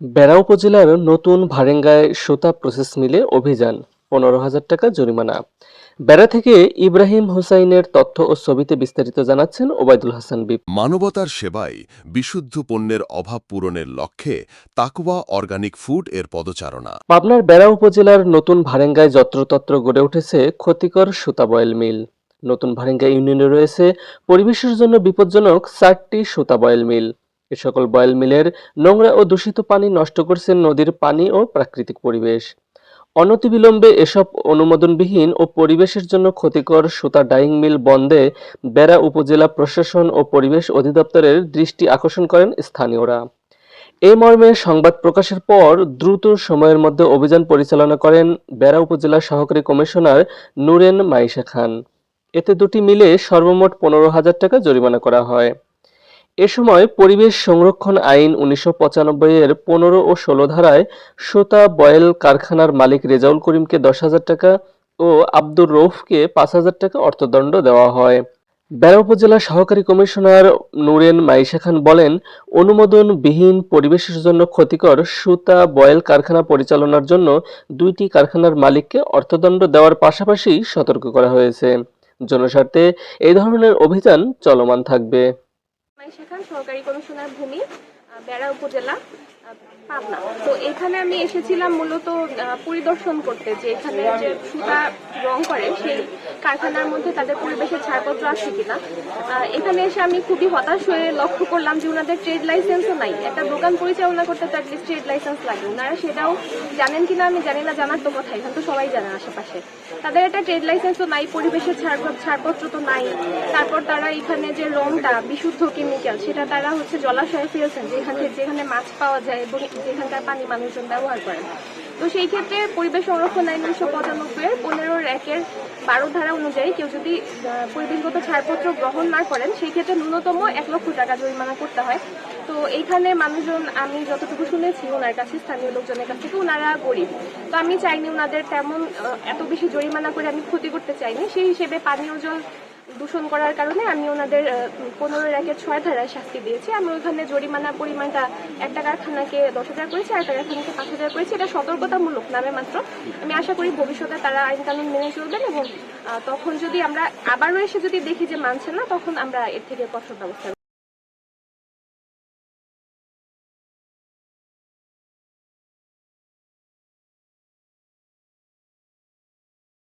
বেড়া উপজেলার নতুন ভারেঙ্গায় সুতা প্রসেস মিলে অভিযান পনেরো হাজার টাকা জরিমানা। বেড়া থেকে ইব্রাহিম হুসাইনের তথ্য ও ছবিতে বিস্তারিত জানাচ্ছেন ওবায়দুল হাসান বিপ। মানবতার সেবায় বিশুদ্ধ পণ্যের অভাব পূরণের লক্ষ্যে তাকুয়া অর্গানিক ফুড এর পদচারণা। পাবনার বেড়া উপজেলার নতুন ভারেঙ্গায় যত্রতত্র গড়ে উঠেছে ক্ষতিকর সুতা বয়েল মিল। নতুন ভারেঙ্গা ইউনিয়নে রয়েছে পরিবেশের জন্য বিপজ্জনক চারটি সুতা বয়েল মিল। এ সকল বয়েল মিলের নোংরা ও দূষিত পানি নষ্ট করছে নদীর পানি ও প্রাকৃতিক পরিবেশ। অনতিবিলম্বে এসব অনুমোদনবিহীন ও পরিবেশের জন্য ক্ষতিকর সুতা ডাইং মিল বন্ধে বেড়া উপজেলা প্রশাসন ও পরিবেশ অধিদপ্তরের দৃষ্টি আকর্ষণ করেন স্থানীয়রা। এ মর্মে সংবাদ প্রকাশের পর দ্রুত সময়ের মধ্যে অভিযান পরিচালনা করেন বেড়া উপজেলা সহকারী কমিশনার নুরেন মাইশা খান। এতে দুটি মিলে সর্বমোট পনেরো হাজার টাকা জরিমানা করা হয়। এ সময় পরিবেশ সংরক্ষণ আইন উনিশশো পঁচানব্বই এর পনেরো ও ষোলো ধারায় সুতা বয়েল কারখানার মালিক রেজাউল করিমকে দশ হাজার টাকা ও আব্দুর রৌফকে পাঁচ হাজার টাকা অর্থদণ্ড দেওয়া হয়। বেড়া উপজেলা সহকারী কমিশনার নুরেন মাইশা খান বলেন, অনুমোদনবিহীন পরিবেশের জন্য ক্ষতিকর সুতা বয়েল কারখানা পরিচালনার জন্য দুইটি কারখানার মালিককে অর্থদণ্ড দেওয়ার পাশাপাশি সতর্ক করা হয়েছে। জনস্বার্থে এই ধরনের অভিযান চলমান থাকবে। মাইশা খান সহকারী কমিশনার ভূমি বেড়া উপজেলা পাবনা। তো এখানে আমি এসেছিলাম মূলত পরিদর্শন করতে, যে এখানে যে সুতা রং করে, সেই কারখানার মধ্যে তাদের পরিবেশের ছাড়পত্র আছে কিনা। এখানে এসে আমি খুবই হতাশ হয়ে লক্ষ্য করলাম যে ওনাদের ট্রেড লাইসেন্সও নাই। একটা দোকান পরিচালনা করতে তো অ্যাটলিস্ট ট্রেড লাইসেন্স লাগে। ওনারা সেটাও জানেন কিনা আমি জানি না, জানার তো কথা। এখানে তো সবাই জানে আশেপাশে। তাদের একটা ট্রেড লাইসেন্সও নাই, পরিবেশের ছাড়পত্র ছাড়পত্র তো নাই। তারপর তারা এখানে যে রংটা, বিশুদ্ধ কেমিক্যাল সেটা তারা হচ্ছে জলাশয়ে ফেলছেন। যেখানে যেখানে মাছ পাওয়া যায় এবং যেখানকার পানি মানুষজন ব্যবহার করেন। তো সেই ক্ষেত্রে পরিবেশ সংরক্ষণ আইন উনিশশো পঁচানব্বই পনেরো একের বারো ধারা অনুযায়ী কেউ যদি পরিবেশগত ছাড়পত্র গ্রহণ না করেন, সেই ক্ষেত্রে ন্যূনতম এক লক্ষ টাকা জরিমানা করতে হয়। তো এইখানে মানুষজন, আমি যতটুকু শুনেছি ওনার কাছে, স্থানীয় লোকজনের কাছ থেকে, ওনারা গরিব। তো আমি চাইনি ওনাদের তেমন এত বেশি জরিমানা করে আমি ক্ষতি করতে চাইনি। সেই হিসেবে পানীয় জল দূষণ করার কারণে আমি ওনাদের পনেরো র্যাকের ছয় ধারায় শাস্তি দিয়েছি। আমি ওখানে জরিমানার পরিমাণটা একটা কারখানাকে দশ হাজার করেছি আর একটা কারখানাকে পাঁচ হাজার করেছি। এটা সতর্কতামূলক নামে মাত্র। আমি আশা করি ভবিষ্যতে তারা আইন কানুন মেনে চলবেন এবং তখন যদি আমরা আবারও এসে যদি দেখি যে মানছে না, তখন আমরা এর থেকে কঠোর ব্যবস্থা